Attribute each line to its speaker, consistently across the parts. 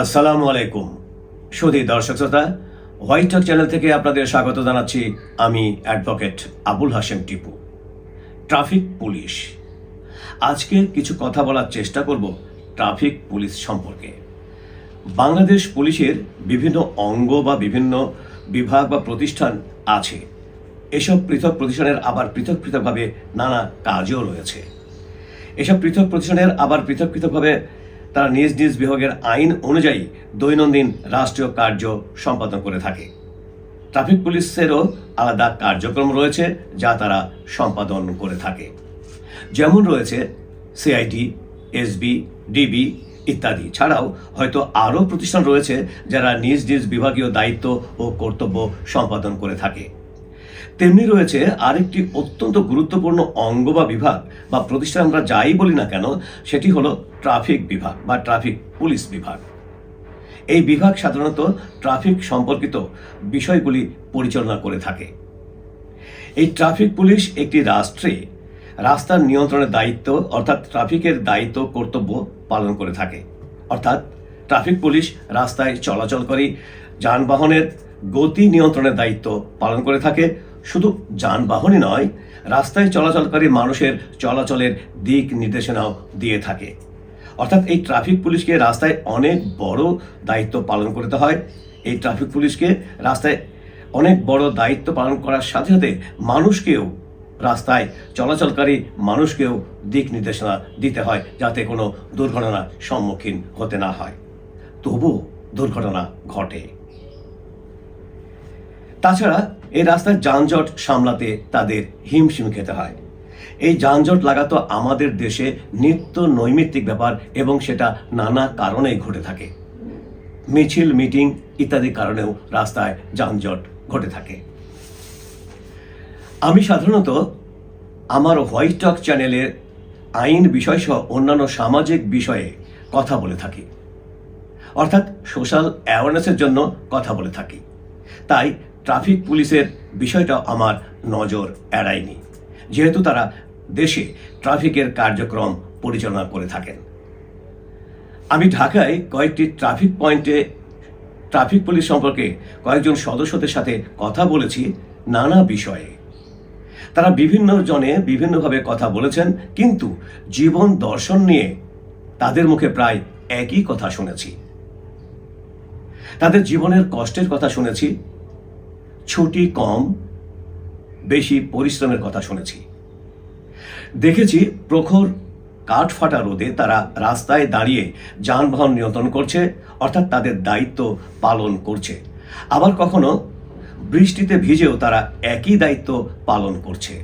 Speaker 1: আসসালামু আলাইকুম। সুধী দর্শক শ্রোতা হোয়াইট টক চ্যানেল থেকে আপনাদের স্বাগত জানাচ্ছি আমি advocate Abul Hashem Tipu. Traffic police আজকে কিছু কথা বলার চেষ্টা করব ট্রাফিক পুলিশ সম্পর্কে। বাংলাদেশ পুলিশের বিভিন্ন অঙ্গ বা বিভিন্ন বিভাগ বা প্রতিষ্ঠান আছে। এসব পৃথক প্রতিষ্ঠানের আবার পৃথক পৃথকভাবে নানা কাজও রয়েছে। এসব পৃথক প্রতিষ্ঠানের আবার পৃথক পৃথকভাবে তারা নিজ নিজ বিভাগের আইন অনুযায়ী দৈনন্দিন রাষ্ট্রীয় কার্য সম্পাদন করে থাকে। ট্রাফিক পুলিশেরও আলাদা কার্যক্রম রয়েছে যা তারা সম্পাদন করে থাকে। যেমন রয়েছে সিআইডি, এসবি, ডিবি ইত্যাদি। ছাড়াও হয়তো আরও প্রতিষ্ঠান রয়েছে যারা নিজ নিজ বিভাগীয় দায়িত্ব ও কর্তব্য সম্পাদন করে থাকে। তেমনি রয়েছে আরেকটি অত্যন্ত গুরুত্বপূর্ণ অঙ্গ বা বিভাগ, বা প্রতিষ্ঠান আমরা যাই বলি না কেন, সেটি হলো ট্রাফিক বিভাগ বা ট্রাফিক পুলিশ বিভাগ। এই বিভাগ সাধারণত ট্রাফিক সম্পর্কিত বিষয়গুলি পরিচালনা করে থাকে। এই ট্রাফিক পুলিশ একটি রাষ্ট্রে রাস্তার নিয়ন্ত্রণের দায়িত্ব, অর্থাৎ ট্রাফিকের দায়িত্ব, কর্তব্য পালন করে থাকে। অর্থাৎ ট্রাফিক পুলিশ রাস্তায় চলাচলকারী যানবাহনের গতি নিয়ন্ত্রণের দায়িত্ব পালন করে থাকে শুধু যানবাহনই নয়, রাস্তায় চলাচলকারী মানুষের চলাচলের দিক নির্দেশনাও দিয়ে থাকে। অর্থাৎ এই ট্রাফিক পুলিশকে রাস্তায় অনেক বড় দায়িত্ব পালন করতে হয়। এই ট্রাফিক পুলিশকে রাস্তায় অনেক বড় দায়িত্ব পালন করার সাথে সাথে মানুষকেও, রাস্তায় চলাচলকারী মানুষকেও দিক নির্দেশনা দিতে হয় যাতে কোনো দুর্ঘটনার সম্মুখীন হতে না হয়। তবু দুর্ঘটনা ঘটে। তাছাড়া এই রাস্তায় যানজট সামলাতে তাদের হিমশিম খেতে হয়। এই যানজট লাগাতো আমাদের দেশে নিত্য নৈমিত্তিক ব্যাপার এবং সেটা নানা কারণেই ঘটে থাকে। মিছিল, মিটিং ইত্যাদি কারণেও রাস্তায় যানজট ঘটে থাকে। আমি সাধারণত আমার হোয়াইট টক চ্যানেলের আইন বিষয়সহ অন্যান্য সামাজিক বিষয়ে কথা বলে থাকি। অর্থাৎ সোশ্যাল অ্যাওয়ারনেসের জন্য কথা বলে থাকি। তাই ট্রাফিক পুলিশের বিষয়টা আমার নজর এড়ায়নি। যেহেতু তারা দেশে ট্রাফিকের কার্যক্রম পরিচালনা করে থাকেন। আমি ঢাকায় কয়েকটি ট্রাফিক পয়েন্টে ট্রাফিক পুলিশ সম্পর্কে কয়েকজন সদস্যদের সাথে কথা বলেছি নানা বিষয়ে। তারা বিভিন্ন জনে বিভিন্নভাবে কথা বলেছেন, কিন্তু জীবন দর্শন নিয়ে তাদের মুখে প্রায় একই কথা শুনেছি। তাদের জীবনের কষ্টের কথা শুনেছি ছুটি কম, বেশি পরিশ্রমের কথা শুনেছি। দেখেছি প্রখর কাঠ ফাটা রোদে তারা রাস্তায় দাঁড়িয়ে যানবাহন নিয়ন্ত্রণ করছে, অর্থাৎ তাদের দায়িত্ব পালন করছে। আবার কখনো বৃষ্টিতে ভিজেও তারা একই দায়িত্ব পালন করছে।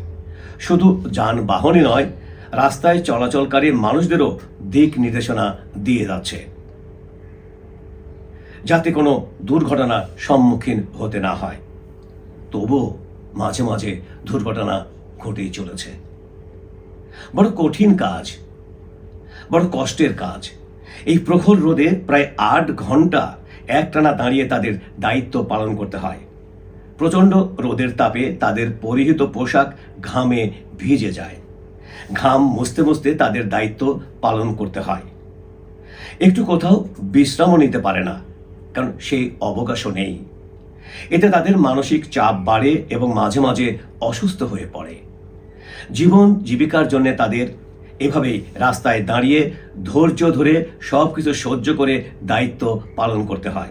Speaker 1: শুধু যানবাহনই নয়, রাস্তায় চলাচলকারী মানুষদেরও দিক নির্দেশনা দিয়ে যাচ্ছে। যাতে কোনো দুর্ঘটনার সম্মুখীন হতে না হয়। তবুও মাঝে মাঝে দুর্ঘটনা ঘটেই চলেছে। বড় কঠিন কাজ, বড় কষ্টের কাজ। এই প্রখর রোদে প্রায় আট ঘণ্টা একটানা দাঁড়িয়ে তাদের দায়িত্ব পালন করতে হয়। প্রচণ্ড রোদের তাপে তাদের পরিহিত পোশাক ঘামে ভিজে যায়। ঘাম মুছতে মুছতে তাদের দায়িত্ব পালন করতে হয়। একটু কোথাও বিশ্রামও নিতে পারে না, কারণ সেই অবকাশও নেই। এতে তাদের মানসিক চাপ বাড়ে এবং মাঝে মাঝে অসুস্থ হয়ে পড়ে। জীবন জীবিকার জন্য তাদের এভাবেই রাস্তায় দাঁড়িয়ে ধৈর্য ধরে সব কিছু সহ্য করে দায়িত্ব পালন করতে হয়।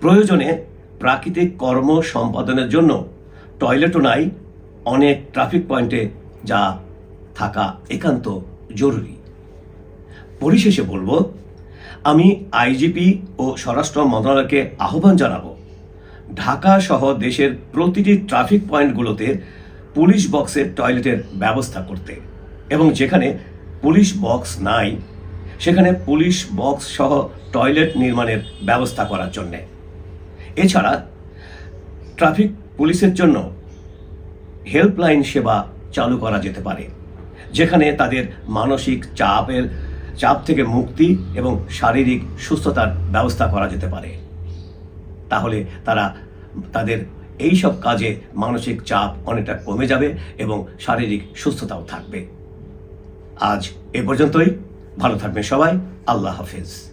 Speaker 1: প্রয়োজনে প্রাকৃতিক কর্ম সম্পাদনের জন্য টয়লেটও নাই, অনেক ট্রাফিক পয়েন্টে যা থাকা একান্ত জরুরি। পরিশেষে বলব, আমি আইজিপি ও স্বরাষ্ট্র মন্ত্রণালয়কে আহ্বান জানাব ঢাকা সহ দেশের প্রতিটি ট্রাফিক পয়েন্টগুলোতে পুলিশ বক্সের টয়লেটের ব্যবস্থা করতে। এবং যেখানে পুলিশ বক্স নাই, সেখানে পুলিশ বক্স সহ টয়লেট নির্মাণের ব্যবস্থা করার জন্যে। এছাড়া ট্রাফিক পুলিশের জন্য হেল্পলাইন সেবা চালু করা যেতে পারে, যেখানে তাদের মানসিক চাপের, চাপ থেকে মুক্তি এবং শারীরিক সুস্থতার ব্যবস্থা করা যেতে পারে। তাহলে তারা তাদের এই সব কাজে মানসিক চাপ অনেকটা কমে যাবে এবং শারীরিক সুস্থতাও থাকবে। আজ এ পর্যন্তই। ভালো থাকবেন সবাই। আল্লাহ হাফিজ।